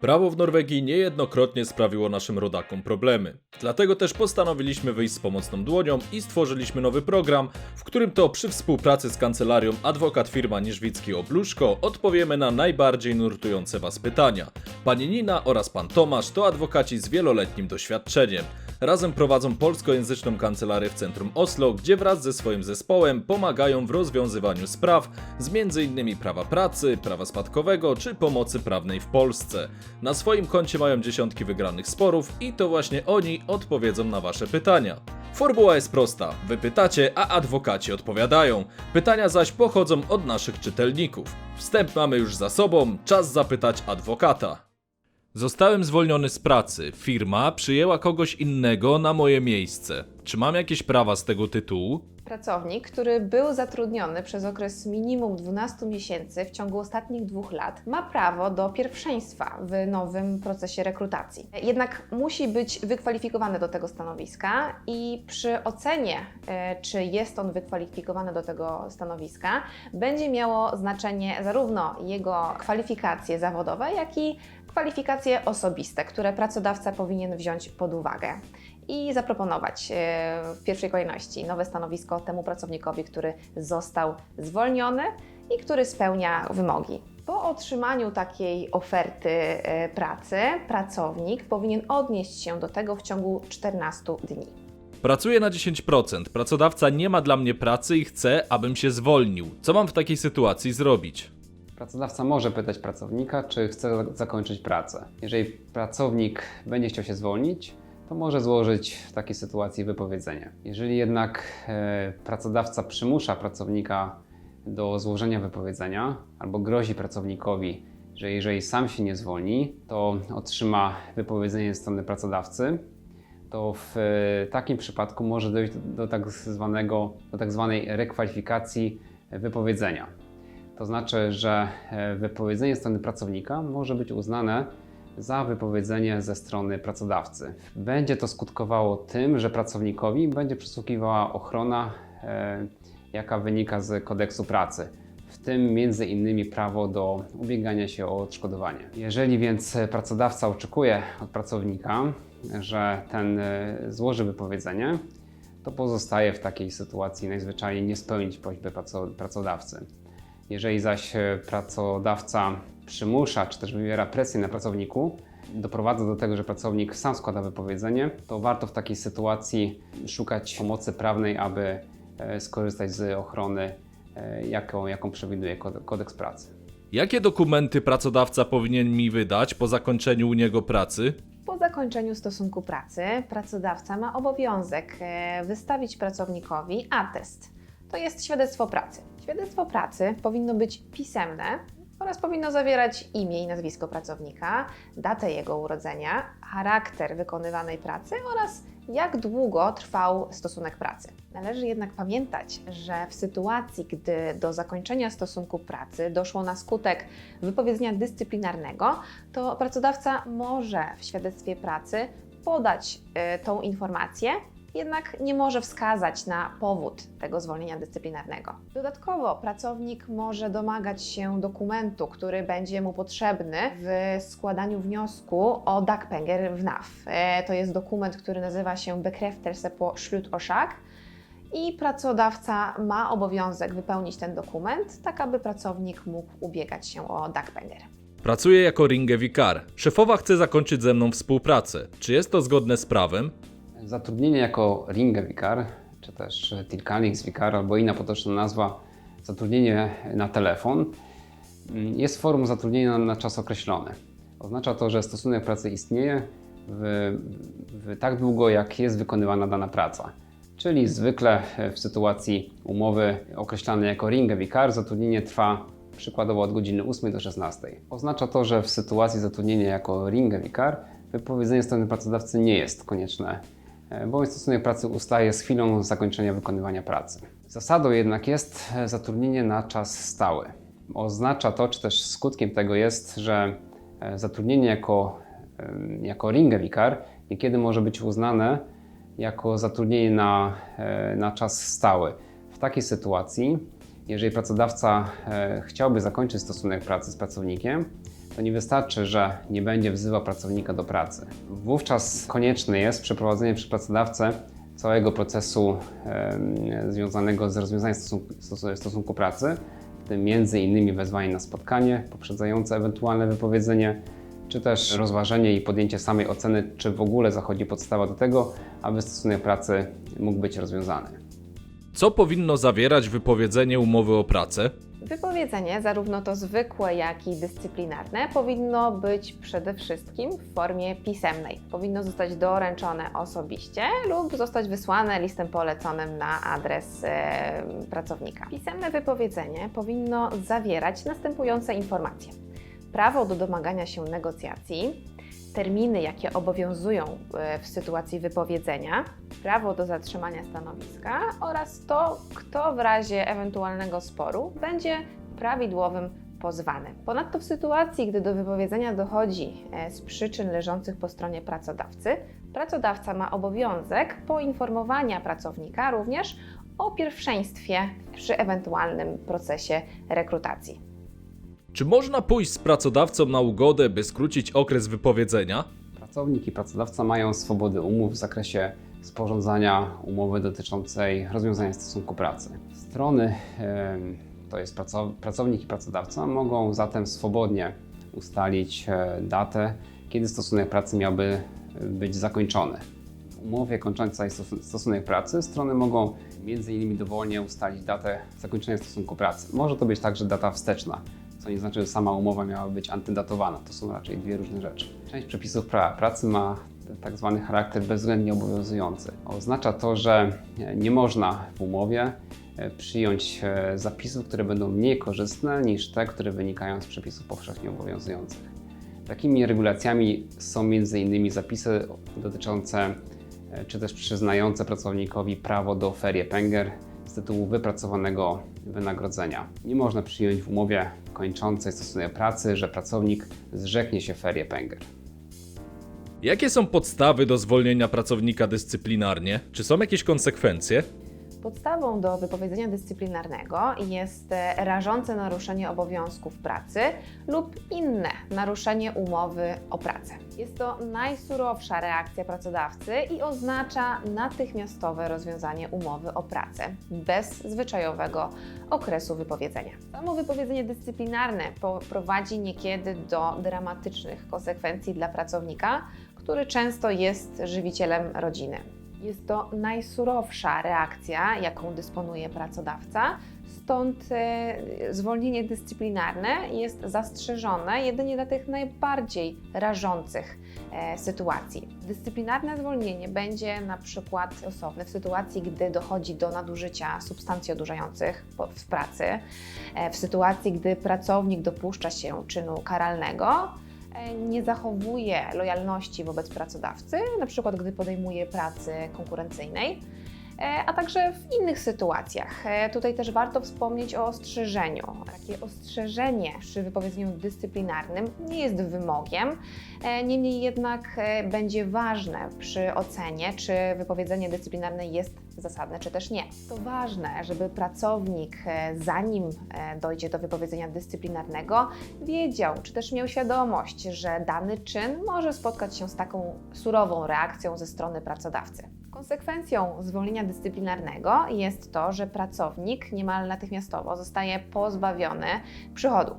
Prawo w Norwegii niejednokrotnie sprawiło naszym rodakom problemy. Dlatego też postanowiliśmy wyjść z pomocną dłonią i stworzyliśmy nowy program, w którym to przy współpracy z kancelarią adwokat firma Niżwicki Obluszko odpowiemy na najbardziej nurtujące Was pytania. Pani Nina oraz pan Tomasz to adwokaci z wieloletnim doświadczeniem. Razem prowadzą polskojęzyczną kancelarię w centrum Oslo, gdzie wraz ze swoim zespołem pomagają w rozwiązywaniu spraw z m.in. prawa pracy, prawa spadkowego czy pomocy prawnej w Polsce. Na swoim koncie mają dziesiątki wygranych sporów i to właśnie oni odpowiedzą na Wasze pytania. Formuła jest prosta. Wy pytacie, a adwokaci odpowiadają. Pytania zaś pochodzą od naszych czytelników. Wstęp mamy już za sobą, czas zapytać adwokata. Zostałem zwolniony z pracy. Firma przyjęła kogoś innego na moje miejsce. Czy mam jakieś prawa z tego tytułu? Pracownik, który był zatrudniony przez okres minimum 12 miesięcy w ciągu ostatnich dwóch lat, ma prawo do pierwszeństwa w nowym procesie rekrutacji. Jednak musi być wykwalifikowany do tego stanowiska i przy ocenie, e, czy jest on wykwalifikowany do tego stanowiska, będzie miało znaczenie zarówno jego kwalifikacje zawodowe, jak i kwalifikacje osobiste, które pracodawca powinien wziąć pod uwagę i zaproponować e, w pierwszej kolejności nowe stanowisko temu pracownikowi, który został zwolniony i który spełnia wymogi. Po otrzymaniu takiej oferty e, pracy, pracownik powinien odnieść się do tego w ciągu 14 dni. Pracuję na 10%. Pracodawca nie ma dla mnie pracy i chce, abym się zwolnił. Co mam w takiej sytuacji zrobić? Pracodawca może pytać pracownika, czy chce zakończyć pracę. Jeżeli pracownik będzie chciał się zwolnić, to może złożyć w takiej sytuacji wypowiedzenie. Jeżeli jednak e, pracodawca przymusza pracownika do złożenia wypowiedzenia albo grozi pracownikowi, że jeżeli sam się nie zwolni, to otrzyma wypowiedzenie ze strony pracodawcy, to w e, takim przypadku może dojść do, do, tak zwanego, do tak zwanej rekwalifikacji wypowiedzenia. To znaczy, że e, wypowiedzenie strony pracownika może być uznane za wypowiedzenie ze strony pracodawcy. Będzie to skutkowało tym, że pracownikowi będzie przysługiwała ochrona, e, jaka wynika z kodeksu pracy. W tym między innymi prawo do ubiegania się o odszkodowanie. Jeżeli więc pracodawca oczekuje od pracownika, że ten e, złoży wypowiedzenie, to pozostaje w takiej sytuacji najzwyczajniej nie spełnić prośby praco- pracodawcy. Jeżeli zaś e, pracodawca przymusza czy też wywiera presję na pracowniku, doprowadza do tego, że pracownik sam składa wypowiedzenie, to warto w takiej sytuacji szukać pomocy prawnej, aby e, skorzystać z ochrony, e, jaką, jaką przewiduje kod- kodeks pracy. Jakie dokumenty pracodawca powinien mi wydać po zakończeniu u niego pracy? Po zakończeniu stosunku pracy pracodawca ma obowiązek wystawić pracownikowi atest. To jest świadectwo pracy. Świadectwo pracy powinno być pisemne oraz powinno zawierać imię i nazwisko pracownika, datę jego urodzenia, charakter wykonywanej pracy oraz jak długo trwał stosunek pracy. Należy jednak pamiętać, że w sytuacji, gdy do zakończenia stosunku pracy doszło na skutek wypowiedzenia dyscyplinarnego, to pracodawca może w świadectwie pracy podać y, tą informację, jednak nie może wskazać na powód tego zwolnienia dyscyplinarnego. Dodatkowo pracownik może domagać się dokumentu, który będzie mu potrzebny w składaniu wniosku o dagpenger w NAF. E, To jest dokument, który nazywa się Bekräftelse på slutorzak i pracodawca ma obowiązek wypełnić ten dokument, tak aby pracownik mógł ubiegać się o dagpenger. Pracuję jako ringewikar. Szefowa chce zakończyć ze mną współpracę. Czy jest to zgodne z prawem? Zatrudnienie jako ringewikar, czy też tilkanikswikar, albo inna potoczna nazwa, zatrudnienie na telefon, mm, jest formą zatrudnienia na, czas określony. Oznacza to, że stosunek pracy istnieje w, w tak długo, jak jest wykonywana dana praca. Czyli zwykle w sytuacji umowy określanej jako ringewikar zatrudnienie trwa przykładowo od godziny 8 do 16. Oznacza to, że w sytuacji zatrudnienia jako ringewikar wypowiedzenie strony pracodawcy nie jest konieczne bowiem stosunek pracy ustaje z chwilą zakończenia wykonywania pracy. Zasadą jednak jest e, zatrudnienie na czas stały. Oznacza to, czy też skutkiem tego jest, że e, zatrudnienie jako, jako ringewikar niekiedy może być uznane jako zatrudnienie na, e, na czas stały. W takiej sytuacji, jeżeli pracodawca e, chciałby zakończyć stosunek pracy z pracownikiem, To nie wystarczy, że nie będzie wzywał pracownika do pracy. Wówczas konieczne jest przeprowadzenie przez pracodawcę całego procesu em, związanego z rozwiązaniem stosunku, stos- stosunku pracy, w tym między innymi wezwanie na spotkanie poprzedzające ewentualne wypowiedzenie, czy też rozważenie i podjęcie samej oceny, czy w ogóle zachodzi podstawa do tego, aby stosunek pracy mógł być rozwiązany. Co powinno zawierać wypowiedzenie umowy o pracę? Wypowiedzenie, zarówno to zwykłe, jak i dyscyplinarne, powinno być przede wszystkim w formie pisemnej. Powinno zostać doręczone osobiście lub zostać wysłane listem poleconym na adres e, pracownika. Pisemne wypowiedzenie powinno zawierać następujące informacje: prawo do domagania się negocjacji, terminy, jakie obowiązują e, w sytuacji wypowiedzenia, prawo do zatrzymania stanowiska oraz to, kto w razie ewentualnego sporu będzie prawidłowym pozwany. Ponadto w sytuacji, gdy do wypowiedzenia dochodzi e, z przyczyn leżących po stronie pracodawcy, pracodawca ma obowiązek poinformowania pracownika również o pierwszeństwie przy ewentualnym procesie rekrutacji. Czy można pójść z pracodawcą na ugodę, by skrócić okres wypowiedzenia? Pracownik i pracodawca mają swobody umów w zakresie sporządzania umowy dotyczącej rozwiązania stosunku pracy. Strony, to jest praco- pracownik i pracodawca, mogą zatem swobodnie ustalić e, datę, kiedy stosunek pracy miałby e, być zakończony. W umowie kończącej stos- stosunek pracy strony mogą m.in. dowolnie ustalić datę zakończenia stosunku pracy. Może to być także data wsteczna, co nie znaczy, że sama umowa miała być antydatowana. To są raczej dwie różne rzeczy. Część przepisów prawa pracy ma tak zwany charakter bezwzględnie obowiązujący. Oznacza to, że nie można w umowie e, przyjąć e, zapisów, które będą mniej korzystne niż te, które wynikają z przepisów powszechnie obowiązujących. Takimi regulacjami są m.in. zapisy dotyczące e, czy też przyznające pracownikowi prawo do ferie Penger z tytułu wypracowanego wynagrodzenia. Nie można przyjąć w umowie kończącej stosunek pracy, że pracownik zrzeknie się ferie Penger. Jakie są podstawy do zwolnienia pracownika dyscyplinarnie? Czy są jakieś konsekwencje? Podstawą do wypowiedzenia dyscyplinarnego jest e, rażące naruszenie obowiązków pracy lub inne naruszenie umowy o pracę. Jest to najsurowsza reakcja pracodawcy i oznacza natychmiastowe rozwiązanie umowy o pracę bez zwyczajowego okresu wypowiedzenia. Samo wypowiedzenie dyscyplinarne prowadzi niekiedy do dramatycznych konsekwencji dla pracownika, który często jest żywicielem rodziny. Jest to najsurowsza reakcja, jaką dysponuje pracodawca, stąd e, zwolnienie dyscyplinarne jest zastrzeżone jedynie dla tych najbardziej rażących e, sytuacji. Dyscyplinarne zwolnienie będzie na przykład stosowne w sytuacji, gdy dochodzi do nadużycia substancji odurzających w pracy, e, w sytuacji, gdy pracownik dopuszcza się czynu karalnego, nie zachowuje lojalności wobec pracodawcy, na przykład gdy podejmuje pracy konkurencyjnej, e, a także w innych sytuacjach. E, Tutaj też warto wspomnieć o ostrzeżeniu. Takie ostrzeżenie przy wypowiedzeniu dyscyplinarnym nie jest wymogiem, e, niemniej jednak e, będzie ważne przy ocenie, czy wypowiedzenie dyscyplinarne jest zasadne, czy też nie. To ważne, żeby pracownik, e, zanim e, dojdzie do wypowiedzenia dyscyplinarnego, wiedział, czy też miał świadomość, że dany czyn może spotkać się z taką surową reakcją ze strony pracodawcy. Konsekwencją zwolnienia dyscyplinarnego jest to, że pracownik niemal natychmiastowo zostaje pozbawiony przychodu.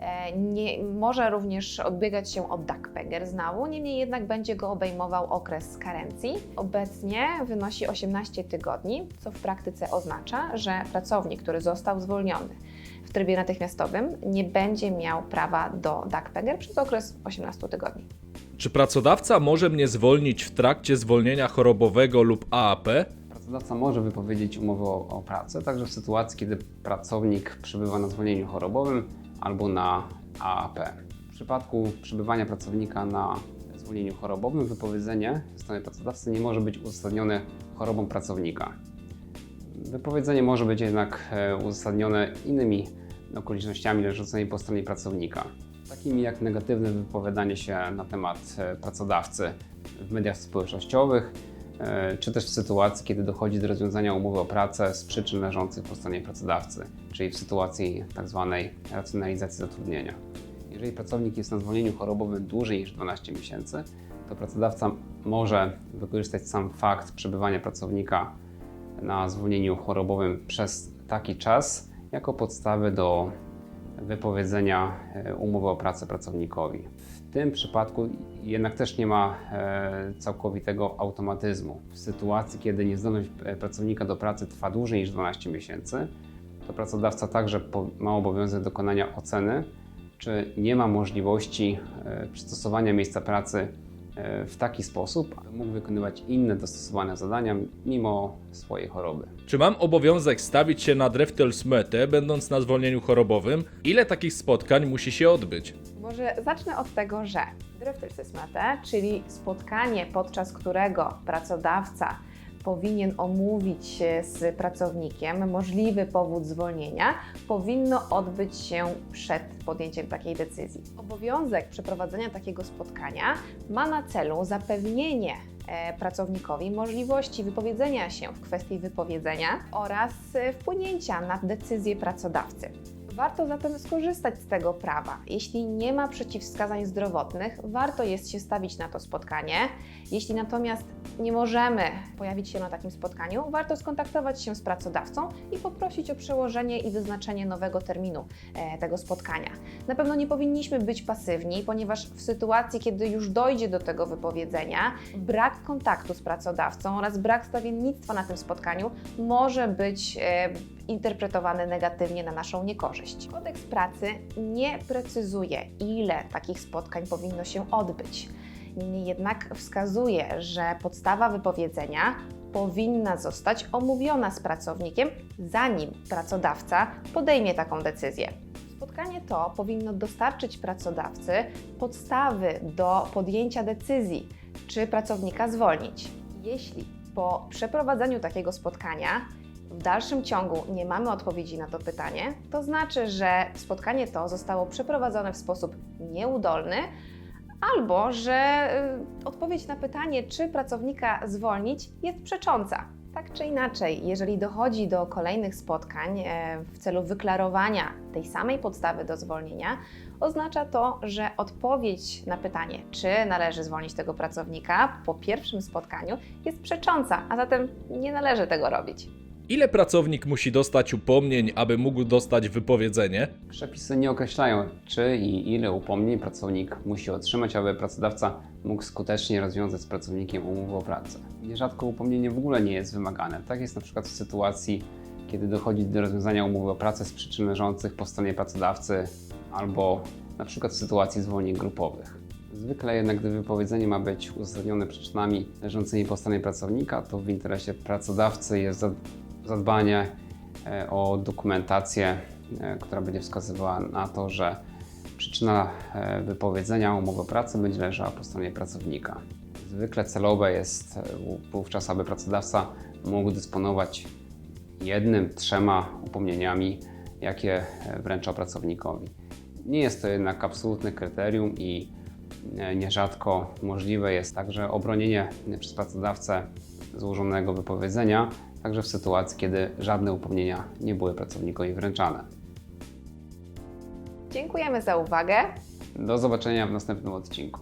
E, Nie, może również odbiegać się od DAC-PEGER znowu, niemniej jednak będzie go obejmował okres karencji. Obecnie wynosi 18 tygodni, co w praktyce oznacza, że pracownik, który został zwolniony w trybie natychmiastowym, nie będzie miał prawa do DAC-PEGER przez okres 18 tygodni. Czy pracodawca może mnie zwolnić w trakcie zwolnienia chorobowego lub AAP? Pracodawca może wypowiedzieć umowę o, o pracę, także w sytuacji, kiedy pracownik przebywa na zwolnieniu chorobowym albo na AAP. W przypadku przebywania pracownika na zwolnieniu chorobowym, wypowiedzenie ze strony pracodawcy nie może być uzasadnione chorobą pracownika. Wypowiedzenie może być jednak e, uzasadnione innymi okolicznościami leżącymi po stronie pracownika, takimi jak negatywne wypowiadanie się na temat e, pracodawcy w mediach społecznościowych, e, czy też w sytuacji, kiedy dochodzi do rozwiązania umowy o pracę z przyczyn leżących po stronie pracodawcy, czyli w sytuacji tzw. racjonalizacji zatrudnienia. Jeżeli pracownik jest na zwolnieniu chorobowym dłużej niż 12 miesięcy, to pracodawca może wykorzystać sam fakt przebywania pracownika na zwolnieniu chorobowym przez taki czas jako podstawę do wypowiedzenia e, umowy o pracę pracownikowi. W tym przypadku jednak też nie ma e, całkowitego automatyzmu. W sytuacji, kiedy niezdolność e, pracownika do pracy trwa dłużej niż 12 miesięcy, to pracodawca także ma obowiązek dokonania oceny, czy nie ma możliwości przystosowania miejsca pracy w taki sposób, aby mógł wykonywać inne dostosowane zadania mimo swojej choroby. Czy mam obowiązek stawić się na Dreftelsmete, będąc na zwolnieniu chorobowym? Ile takich spotkań musi się odbyć? Może zacznę od tego, że Dröftelsesmete, czyli spotkanie, podczas którego pracodawca powinien omówić się z pracownikiem możliwy powód zwolnienia, powinno odbyć się przed podjęciem takiej decyzji. Obowiązek przeprowadzenia takiego spotkania ma na celu zapewnienie e, pracownikowi możliwości wypowiedzenia się w kwestii wypowiedzenia oraz e, wpłynięcia na decyzję pracodawcy. Warto zatem skorzystać z tego prawa. Jeśli nie ma przeciwwskazań zdrowotnych, warto jest się stawić na to spotkanie. Jeśli natomiast nie możemy pojawić się na takim spotkaniu, warto skontaktować się z pracodawcą i poprosić o przełożenie i wyznaczenie nowego terminu e, tego spotkania. Na pewno nie powinniśmy być pasywni, ponieważ w sytuacji, kiedy już dojdzie do tego wypowiedzenia, brak kontaktu z pracodawcą oraz brak stawiennictwa na tym spotkaniu może być e, interpretowany negatywnie na naszą niekorzyść. Kodeks pracy nie precyzuje, ile takich spotkań powinno się odbyć. Niemniej jednak wskazuje, że podstawa wypowiedzenia powinna zostać omówiona z pracownikiem, zanim pracodawca podejmie taką decyzję. Spotkanie to powinno dostarczyć pracodawcy podstawy do podjęcia decyzji, czy pracownika zwolnić. Jeśli po przeprowadzeniu takiego spotkania w dalszym ciągu nie mamy odpowiedzi na to pytanie, to znaczy, że spotkanie to zostało przeprowadzone w sposób nieudolny, albo że y, odpowiedź na pytanie, czy pracownika zwolnić, jest przecząca. Tak czy inaczej, jeżeli dochodzi do kolejnych spotkań e, w celu wyklarowania tej samej podstawy do zwolnienia, oznacza to, że odpowiedź na pytanie, czy należy zwolnić tego pracownika po pierwszym spotkaniu, jest przecząca, a zatem nie należy tego robić. Ile pracownik musi dostać upomnień, aby mógł dostać wypowiedzenie? Przepisy nie określają, czy i ile upomnień pracownik musi otrzymać, aby pracodawca mógł skutecznie rozwiązać z pracownikiem umowę o pracę. Nierzadko upomnienie w ogóle nie jest wymagane. Tak jest na przykład w sytuacji, kiedy dochodzi do rozwiązania umowy o pracę z przyczyn leżących po stronie pracodawcy albo na przykład w sytuacji zwolnień grupowych. Zwykle jednak, gdy wypowiedzenie ma być uzasadnione przyczynami leżącymi po stronie pracownika, to w interesie pracodawcy jest zadbanie e, o dokumentację, e, która będzie wskazywała na to, że przyczyna e, wypowiedzenia umowy o pracy będzie leżała po stronie pracownika. Zwykle celowe jest wówczas, aby pracodawca mógł dysponować jednym, trzema upomnieniami, jakie wręcza pracownikowi. Nie jest to jednak absolutne kryterium i nierzadko możliwe jest także obronienie przez pracodawcę złożonego wypowiedzenia, także w sytuacji, kiedy żadne upomnienia nie były pracownikowi wręczane. Dziękujemy za uwagę. Do zobaczenia w następnym odcinku.